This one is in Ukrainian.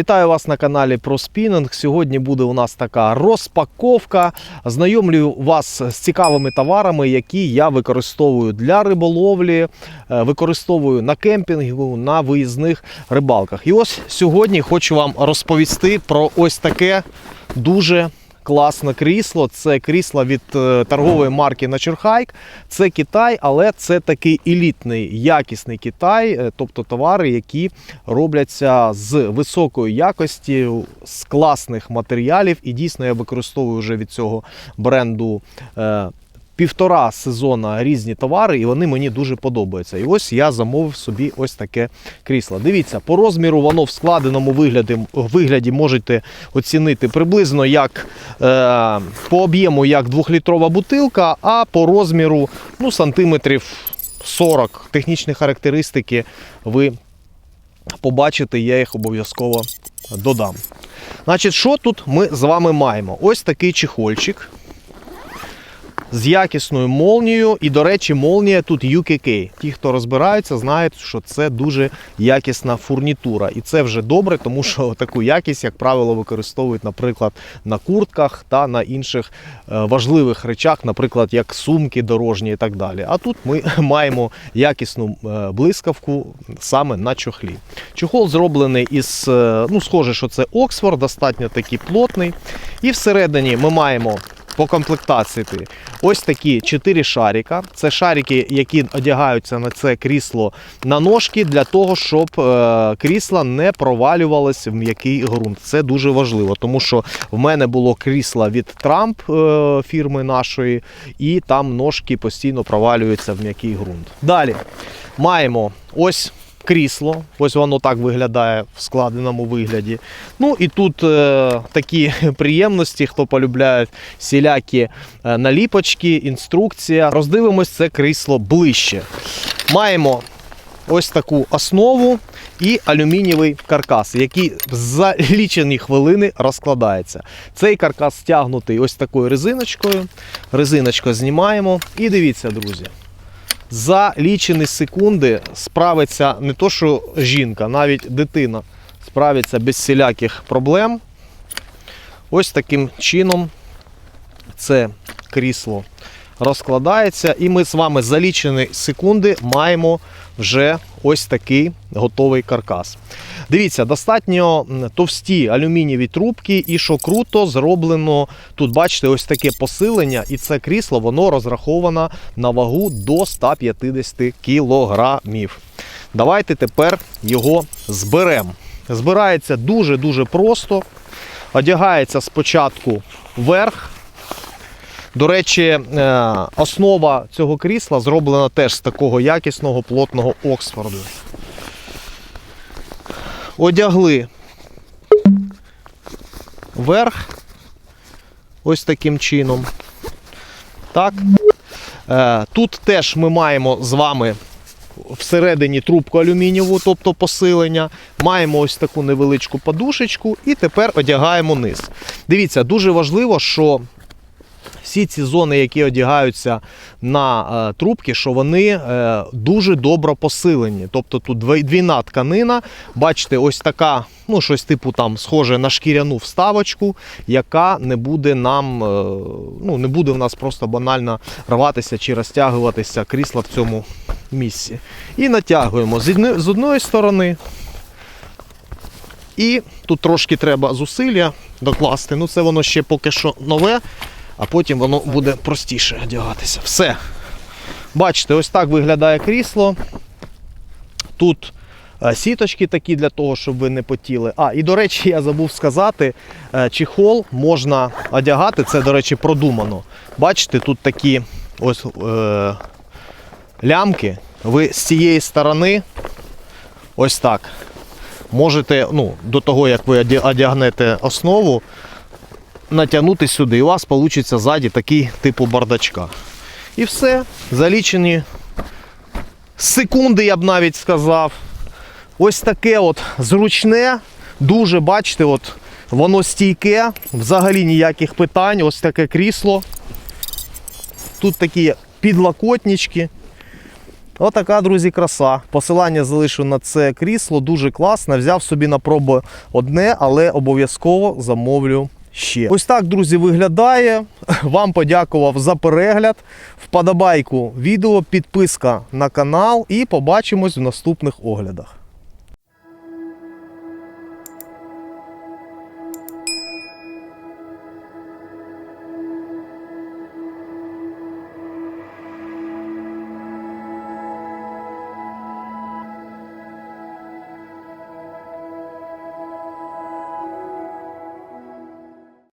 Вітаю вас на каналі про спінінг. Сьогодні буде у нас така розпаковка. Знайомлю вас з цікавими товарами, які я використовую для риболовлі, е, використовую на кемпінгу, на виїзних рибалках. І ось сьогодні хочу вам розповісти про ось таке дуже класне крісло. Це крісло від е, торгової марки Nature Це Китай, але це такий елітний, якісний Китай, е, тобто товари, які робляться з високої якості, з класних матеріалів. І дійсно я використовую вже від цього бренду. Півтора сезона різні товари, і вони мені дуже подобаються. І ось я замовив собі ось таке крісло. Дивіться, по розміру воно в складеному вигляді, вигляді можете оцінити приблизно як е, по об'єму як 2-літрова бутилка, а по розміру ну, сантиметрів 40. Технічні характеристики ви побачите, я їх обов'язково додам. Значить, що тут ми з вами маємо? Ось такий чехольчик з якісною молнією. І, до речі, молнія тут UKK. Ті, хто розбирається, знають, що це дуже якісна фурнітура. І це вже добре, тому що таку якість, як правило, використовують, наприклад, на куртках та на інших е, важливих речах, наприклад, як сумки дорожні і так далі. А тут ми маємо якісну е, блискавку саме на чохлі. Чохол зроблений із, е, ну, схоже, що це Оксфорд, достатньо такий плотний. І всередині ми маємо по комплектації ось такі 4 шарика. Це шарики, які одягаються на це крісло на ножки для того, щоб е, крісло не провалювалось в м'який ґрунт. Це дуже важливо, тому що в мене було крісло від Трамп е, фірми нашої, і там ножки постійно провалюються в м'який ґрунт. Далі маємо ось крісло. Ось воно так виглядає в складеному вигляді. Ну і тут е, такі приємності, хто полюбляє всілякі е, наліпочки, інструкція. Роздивимось це крісло ближче. Маємо ось таку основу і алюмінієвий каркас, який за лічені хвилини розкладається. Цей каркас стягнутий ось такою резиночкою. Резиночку знімаємо. І дивіться, друзі. За лічені секунди справиться не то, що жінка, навіть дитина справиться без всіляких проблем. Ось таким чином це крісло розкладається, і ми з вами за лічені секунди маємо вже ось такий готовий каркас. Дивіться, достатньо товсті алюмінієві трубки, і що круто, зроблено тут, бачите, ось таке посилення, і це крісло воно розраховано на вагу до 150 кілограмів. Давайте тепер його зберемо. Збирається дуже-дуже просто. Одягається спочатку вверх. До речі, е, основа цього крісла зроблена теж з такого якісного плотного Оксфорду. Одягли вверх ось таким чином. Так. Е, Тут теж ми маємо з вами всередині трубку алюмінієву, тобто посилення. Маємо ось таку невеличку подушечку і тепер одягаємо низ. Дивіться, дуже важливо, що всі ці зони, які одягаються на е, трубки, що вони е, дуже добре посилені. Тобто тут двійна тканина, бачите, ось така, ну щось типу там схоже на шкіряну вставочку, яка не буде нам, е, ну не буде в нас просто банально рватися чи розтягуватися крісла в цьому місці. І натягуємо з одної сторони. І тут трошки треба зусилля докласти. Ну це воно ще поки що нове, а потім воно буде простіше одягатися. Все. Бачите, ось так виглядає крісло. Тут е, сіточки такі для того, щоб ви не потіли. А, і до речі, я забув сказати, е, чехол можна одягати, це, до речі, продумано. Бачите, тут такі ось е, лямки. Ви з цієї сторони ось так можете, ну, до того, як ви одягнете основу, натягнути сюди, і у вас вийде ззаді такий типу бардачка. І все, залічені секунди, я б навіть сказав. Ось таке от зручне, дуже, бачите, от воно стійке, взагалі ніяких питань. Ось таке крісло. Тут такі підлокотнички. Отака, друзі, краса. Посилання залишу на це крісло, дуже класне. Взяв собі на пробу одне, але обов'язково замовлю ще. Ось так, друзі, виглядає. Вам подякував за перегляд. Вподобайку відео, підписка на канал і побачимось в наступних оглядах.